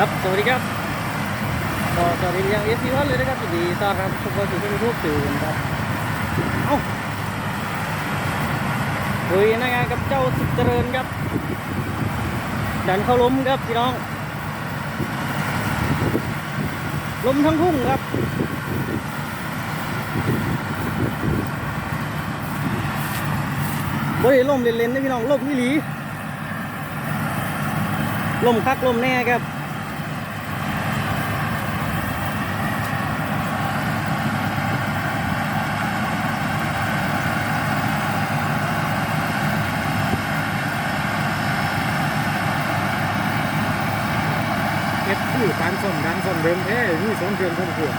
ครับ สวัสดีครับก็สวัสดียังเอฟซีวันเลยนะครับสวัสดีต้อนรับทุกคนสู่ช่องยูทูบสื่อนะครับเอ้าคุยนะงานกับเจ้าสุดเจริญครับดันเข้าล้มครับพี่น้องล้มทั้งทุ่งครับบ่ได้ล่มเล่นๆนะพี่น้องล่มนี่หลีล่มคักล่มแน่ครับ เอฟคือการส่งดันส่งเดิมแท้มีสองเดือนสองขวด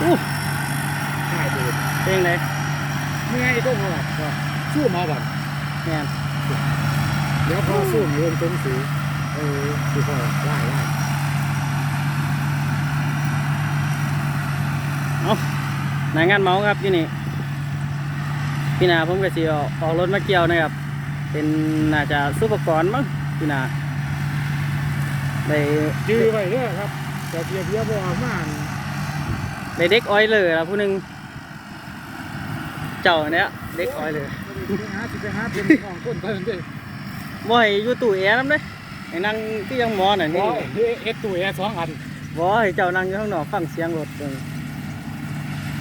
อู้ง่ายดีเพลงไหนไม่ง่ายก็พอก็สู้มาบัด แม่นเดี๋ยวพอสู้มีองค์ตรงสีเออคือพอไล่ไล่เอาหนายงานเมาครับที่นี่พี่นาผมก็สิเอาออกรถมาเกี่ยวนะครับ เป็นน่าจะซุปเปอร์กรมั้งพี่นาได้จื้อไว้เด้อครับแต่เบียร์เบียร์บ่เอามาได้เด็กออยเลยละผู้หนึ่งเจ้าเนี้ยเด็กออยเลย ไปหาสิไปหาเป็นของคนเท่านั้นเด้บ่ให้อยู่ตู้แอร์นำเด้ให้นั่งที่ยังหมอน่ะบ่นี่เอ็ดตัวแอร์สองอันบ่ให้เจ้านั่งอยู่ข้างนอกฟังเสียงรถเบิ่ง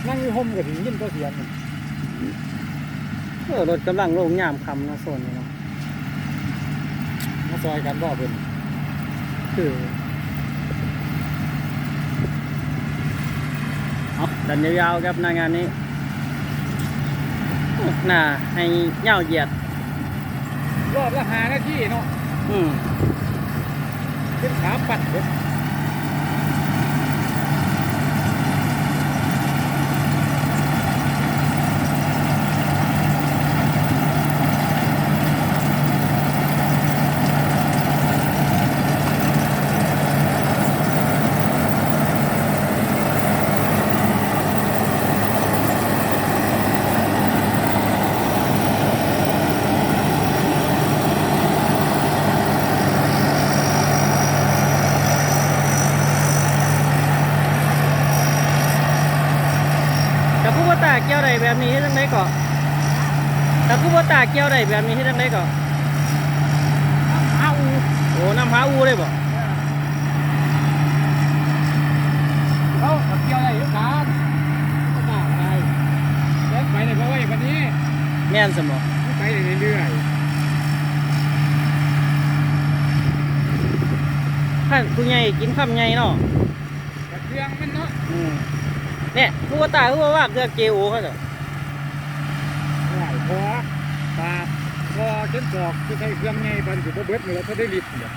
นั่งอยู่ห่มก็ถึงยินก็เสียงเออรถกำลังลงยามคำเนาะโซนนี้เนาะมาซอยกันบ่เพิ่นคือเอาดันยาวๆครับหน้างานนี้อื้อ หน้าให้เหย้าเหยียด รอบละ5นาทีเนาะ อืมเป็นขาปัดเด้อ แต่ผู้บ่ ตาเกี่ยวใดแบบนี้ให้จังไดก่อนแต่ผู้บ่ตาเกี่ยวใดแบบนี้ให้จังไดก่อนอ้าวโอ้น้ำหาอูเลยบ่เขาเกี่ยวอะไรอยู่กันก็มาไปแล้วไปในเพราะว่าวันนี้แม่นสมบ่ไปเรื่อยท่านผู้ใหญ่กินคำใหญ่เนาะๆกระเทียงมันเนาะ อืม เนี่ยผู้บ่ตาผู้บ่ว่าเกือบเกโอเขาจ้ะไหวพอปาดพอจนจอกที่ใช้เครื่องไงบันอยู่บ่เบิดเลยแล้วถ้าได้ลิตรเนี่ย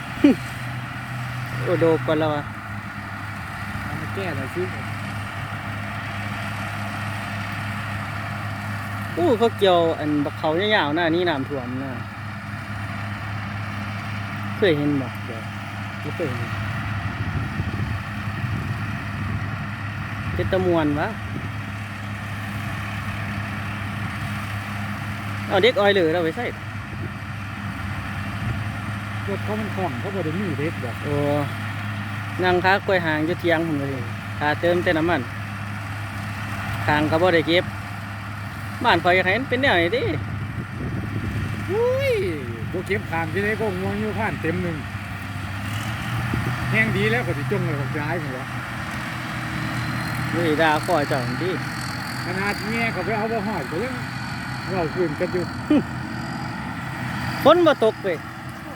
โอโดก่อนแล้วอะเอามาแก้หน่อยสิอู้เขาเกี่ยวอันบักเขายาวๆหน้านี่น้ำท่วมนะเคยเห็นบ่เดี๋ยวไม่เคยเห็น เป็นตะมวนวะเอาเด็กออยเหลือเราไปใส่รถเขามันคล่องเขาบ่ได้มีเด็กแบบโอ้นั่งค้ากล้วยหางจะเทียงผมเลยค่าเติมแต่น้ำมันทางก็บ่ได้เก็บ บ้านคอยอยากให้มันเป็นแนวนี้ดิอุ้ยบ่เก็บขามที่ไหนก็งวงอยู่ผ่านเต็มหนึงแห้งดีแล้วก็สิจงเลยของย้ายหมดแล้ว นี่ดาคอยเจ้าดิขนาดแง่เขาไปเอาบ่หอดก็ยังเว้าคืนกันอยู่ฝนบ่ตกไป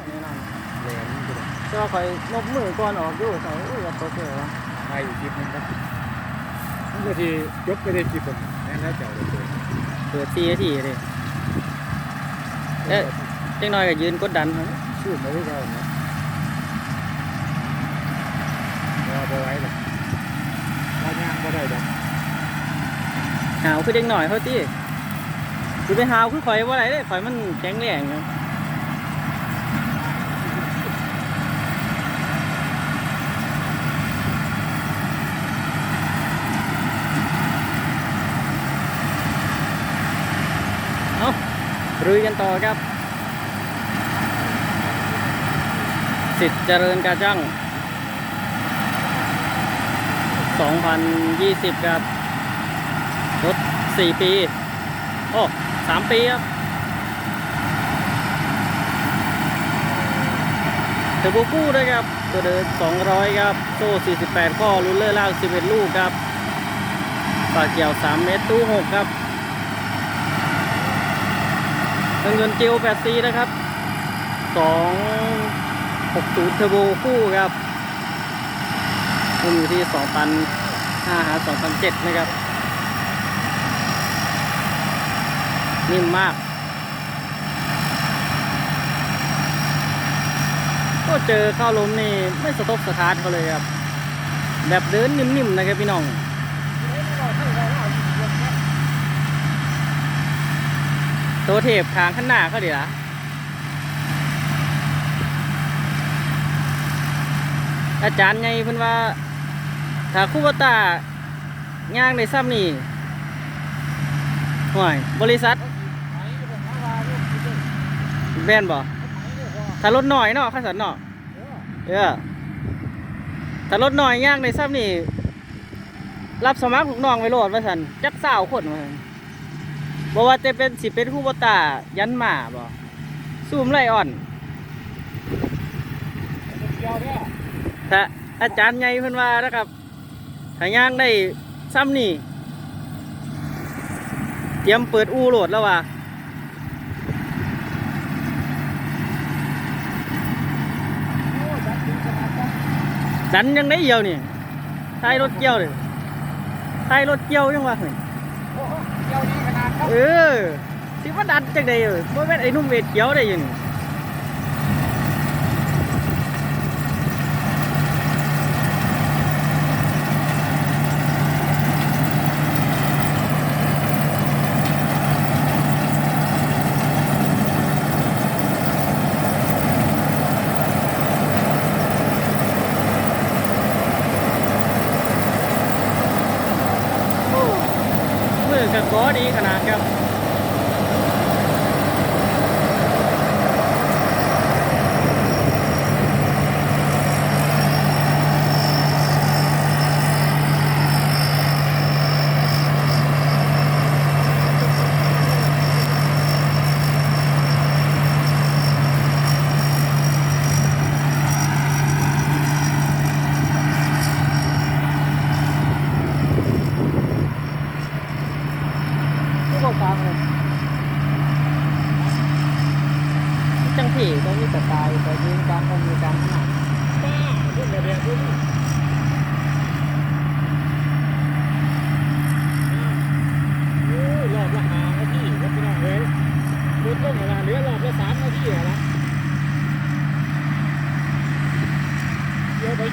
แน่นอนแหลมอยู่เลยแต่ว่าคอยนกมือก่อนออกอยู่เขาอุ้ยว่าตกเลยวะไปอีกคลิปหนึงครับมันก็ที่ยกไปได้คลิปผมแน่นแล้วเจ้าเลยเปิดตีนาทีเลยเอ๊ะจังน้อยก็ยืนกดดันเขาชื่อมาที่เราเนาะรอไปไว้เลยรอย่างก็ ได้ดอกหาวคือเด็กหน่อยเขาตีคือไปหาวคือข่อยว่าไรเลยข่อยมันแข็งแรงนะเอาลุยกันต่อครับ สิทธิ์เจริญกาจัง 2020 ครับ รถ 4 ปี โอ้ 3 ปีครับเทอร์โบกู้ด้วยครับ ตัวเดิน 200 ครับ โซ่ 48 ข้อรูลเลอร์ล่าง 11 ลูกครับปากเกี่ยว 3 เมตร ตู้ 6 ครับเครื่องยนต์เจล8ซีนะครับ 260 เทอร์โบคู่ครับ มันอยู่ที่2,500หา2,007นะครับ นิ่มมาก ก็เจอเข้าลมนี่ไม่สะทกสะท้านเขาเลยครับ แบบเดินนิ่มๆนะครับพี่น้องตัวเทปทางข้างหน้าเขาดีละอาจารย์ไงเพิ่นว่า ถ้าคู่บตาย่างในซ้ำนี่ห่วยบริษัทแบนบ่ถ้ารถหน่อยเนาะข้าสันเนาะเออถ้ารถหน่อยย่างในซ้ำนี่รับสมัครลูกน้องไว้โหลดว่าสันจักสาวคนมาบอกว่าจะเป็นสิเป็นคู่บตายันหมาบ่ซูมไรอ่อนถ้าอาจารย์ใหญ่เพิ่นว่านะครับ ถ้าย่างได้ซ้ำนี่ เตรียมเปิดอูโหลดแล้วว่ะดันยังได้เดียวนี่ท้ายรถเกี่ยวเลยท้ายรถเกี่ยวยังวะเฮ้ยเออสิว่าดันจังไดเออบ่แม่นไอ้หนุ่มเวทเขียวได้อยิน สกอร์ดีขนาดครับ ผู้ประกอบเลยจังผีต้องมีสไตล์แต่ยืนกลางคงมีกลางขนาด ป้าเรื่องเดียวด้วยโอ้ยรอบละห้านาทีครับพี่น้องเอ้ยรถต้นเวลาเหลือรอบละสามนาทีอะละ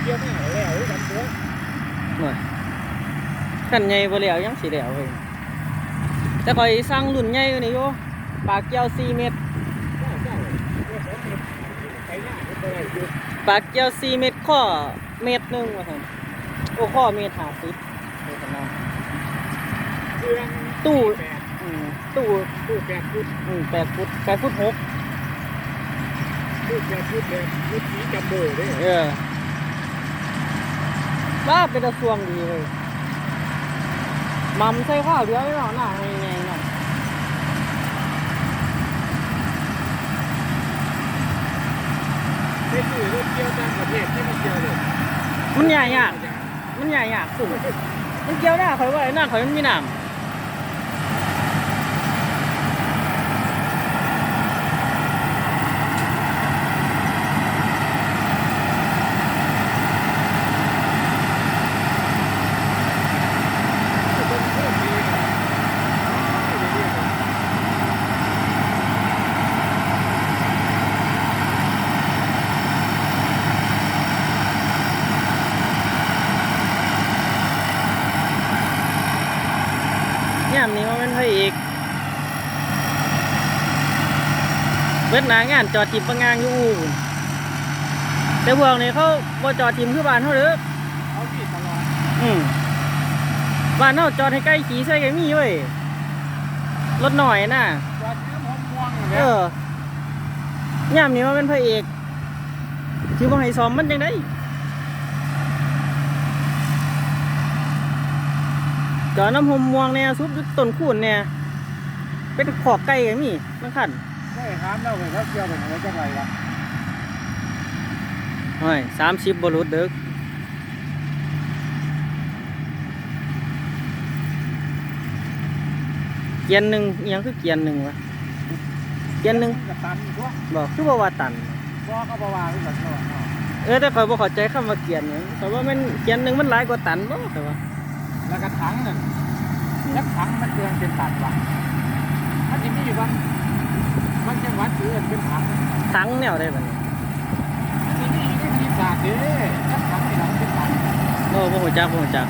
เกี่ยวไปเกี่ยวมาแล้วกันตัวหน่อยขันใหญ่บ่แล้วยังสีแล้วเฮ้ยแต่คอยสร้างรุ่นใหญ่กว่านี้อยู่ปากเกียว4เมตรเจ้าเจ้าเรื่องของเด็กไปหน้าก็ไปได้อยู่ปากเกียว4เมตรข้อเมตรหนึงว่าซั่นโอ้ข้อเมตร50เดี๋ยวกันนะเครื่องตู้แปดอืมตู้ตู้แปดฟุตอืม8ฟุต8ฟุตหกตู้แปดฟุตแบบฟุตสีจัมโบ้เด้อเออ ว่าเป็นกระทรวงดีเลยมัมใส่ข้าวเดียวไม่หรอกหน้าไงไงเนาะไปซื้อรถเกี่ยวต่างประเทศที่มาเกี่ยวเลยมันใหญ่ยากมันใหญ่ยากสุดมันเกี่ยวได้ข่อยว่าไอ้หน้าข่ ยามนี้ว่ามันพระเอกเบิดนางานจอดจิบประงางอยู่แต่พวกนี้เขาบ่จอดจิมคือบ้านเขาหรือเขาจีบตลอดอืมบ้านเขาจอดให้ใกล้ขี่ใส่กันมีเว้ยรถหน่อยน่ะจอดยืมผมม่วงเออย่ามนี้มัาเป็นพระเอกที่บ่ให้ซ้อมมันยังได้ จอดน้ำหมม่วงเนี่ยซุปอยู่ต้นคูนเนี่ยเป็นขอกไก่ก็มีมันขันไม่ถามแล้วเลยเขาเกี่ยวเป็นอะไรจังไรวะโอ้ยสามสิบบรุษเด้อเกียนหนึ่งอิหยังคือเกียนหนึ่งวะเกียนหนึ่งกับตันอยู่ตัวบอกคือว่าว่าตันบ่ก็บ่ว่าคือกันเนาะเออแต่ข่อยบ่เข้าใจคำว่าเกียนเนี่ยแต่ว่ามันเกียนหนึ่งมันหลายกว่าตันบ่แต่ว่า แล้วก็ถังนั่นแล้วถังมันเดือนเป็นตัดวะมันจะมีอยู่บางบางจังหวัดถือเป็นถังทั้งแนวได้บัดนี้มันจะมีอยู่ในที่ศาสตร์เด้แล้วถังนี่เราเป็นตัดโอ้บ่ฮู้จักบ่ฮู้จัก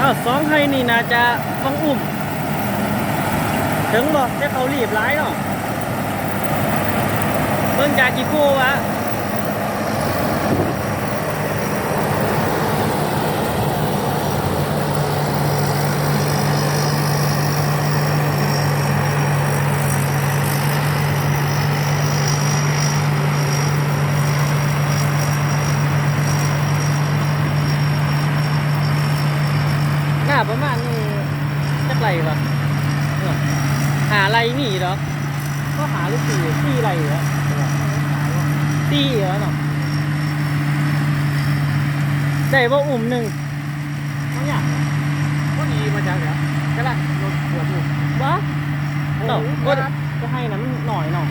อ้าวสองไทยนี่น่าจะบังอุ่มถึงบ่ได้เขารีบร้ายเนาะ เบิ่งจากกี่คู่วะหน้าประมาณนี้จักไรวะเนี่ยหาไรมีเหรอก็หาลูกตีตีไรเหรอ ตี้เหรอเนาะได้บ่อุ่มหนึ่งไม่อยากก็ดีมาจากเดี๋ยวก็ละรถปวดอยู่วะโอ้เนาะโหก็ก็ให้น้ำหน่อยเนาะ